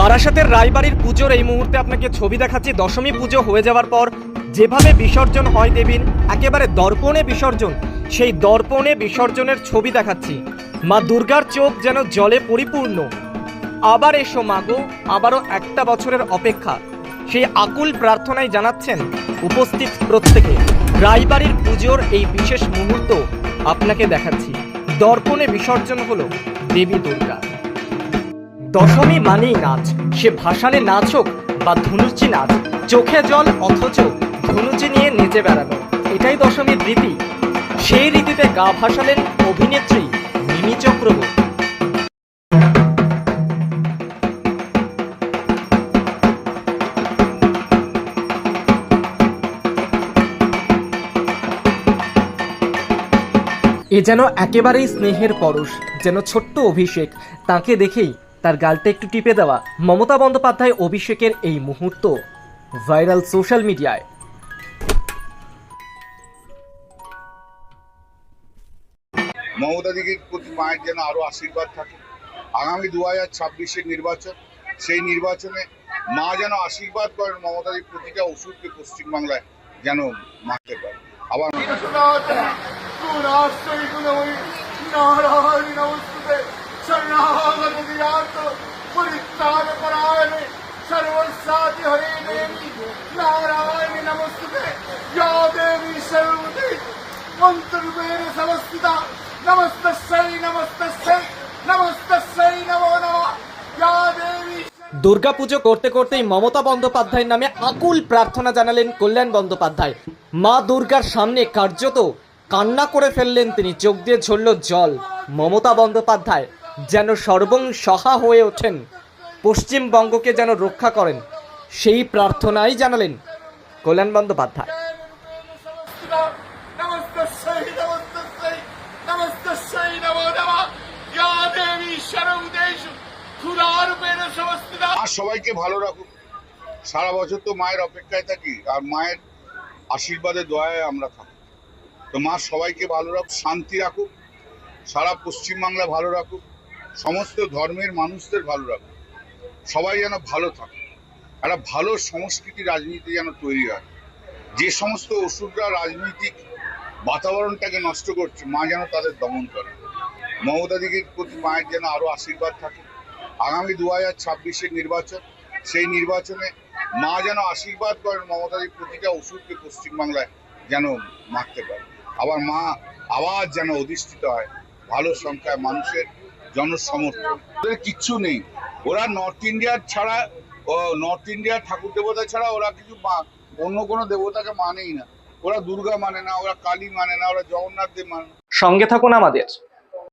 বারাসাতের রায়বাড়ির পুজোর এই মুহূর্তে আপনাকে ছবি দেখাচ্ছি। দশমী পুজো হয়ে যাওয়ার পর যেভাবে বিসর্জন হয় দেবীর একেবারে দর্পণে বিসর্জন, সেই দর্পণে বিসর্জনের ছবি দেখাচ্ছি। মা দুর্গার চোখ যেন জলে পরিপূর্ণ। আবার এসো মাগো আবারও একটা বছরের অপেক্ষা। সেই আকুল প্রার্থনায় জানাচ্ছেন উপস্থিত প্রত্যেকে। রায়বাড়ির পুজোর এই বিশেষ মুহূর্ত আপনাকে দেখাচ্ছি। দর্পণে বিসর্জন হলো দেবী দুর্গা। দশমী মানেই নাচ। সে ভাসানে নাচ হোক বা ধনুচি নাচ, চোখে জল অথচ ধনুচি নিয়ে নেচে বেড়ানো। এটাই দশমীর রীতি। সেই রীতিতে গা ভাসালেন অভিনেত্রী মিমি চক্রবর্তী। এ যেন একেবারেই স্নেহের পরশ, যেন ছোট্ট অভিষেক, তাকে দেখেই তার গালটা একটু টিপে দেওয়া মমতা বন্দ্যোপাধ্যায় অভিষেকের এই মুহূর্ত ভাইরাল সোশ্যাল মিডিয়ায়। মমতা দিদির প্রতি মায়ের যেন আরও আশীর্বাদ থাকে। আগামী দু হাজার ছাব্বিশের নির্বাচন সেই নির্বাচনে মা যেন আশীর্বাদ করেন মমতা দিদির প্রতিটা ওষুধকে পশ্চিমবাংলায় যেন মারতে পারে। আবার নারায়ণ নমস্তে শরণাগত পরিত্রাণ পরায়ণ সর্বসাধি হরে দেবী নারায়ণ নমস্তে या देवी सर्वते मन्त्ररूपेण समस्थिता नमस्तस्यै नमस्तस्यै नमस्तस्यै नमो नमः या देवी দুর্গাপুজো করতে করতেই মমতা বন্দ্যোপাধ্যায়ের নামে আকুল প্রার্থনা জানালেন কল্যাণ বন্দ্যোপাধ্যায় মা দুর্গার সামনে কার্যত কান্না করে ফেললেন তিনি চোখ দিয়ে ঝরল জল মমতা বন্দ্যোপাধ্যায় যেন সর্বংসহা হয়ে ওঠেন, পশ্চিমবঙ্গকে যেন রক্ষা করেন, সেই প্রার্থনাই জানালেন কল্যাণ বন্দ্যোপাধ্যায়। আর সবাইকে ভালো রাখুন। সারা বছর তো মায়ের অপেক্ষায় থাকি, আর মায়ের আশীর্বাদে, দয়ায় আমরা থাকি। তো মা সবাইকে ভালো রাখুক, শান্তি রাখুক, সারা পশ্চিমবাংলা ভালো রাখুক। সমস্ত ধর্মের মানুষদের ভালো রাখুক। সবাই যেন ভালো থাকে। একটা ভালো সংস্কৃতি রাজনীতি যেন তৈরি হয়। যে সমস্ত ওষুধরা রাজনৈতিক বাতাবরণটাকে নষ্ট করছে, মা যেন তাদের দমন করে। মমতা দিদির প্রতি মায়ের যেন আরও আশীর্বাদ থাকে। আগামী দু হাজার ছাব্বিশের নির্বাচন, সেই নির্বাচনে মা যেন আশীর্বাদ করেন মমতা দিদির প্রতিটা ওষুধকে পশ্চিমবাংলায় যেন মারতে পারে। আবার মা আবার যেন অধিষ্ঠিত হয়। ভালো সংখ্যায় মানুষের জনসমর্থন। কিচ্ছু নেই। ওরা নর্থ ইন্ডিয়ার ছাড়া নর্থ ইন্ডিয়ার ঠাকুর দেবতা ছাড়া ওরা কিছু অন্য কোনো দেবতাকে মানেই না। ওরা দুর্গা মানে না, ওরা কালী মানে না, ওরা জগন্নাথ দেব মানে সঙ্গে থাকুন আমাদের।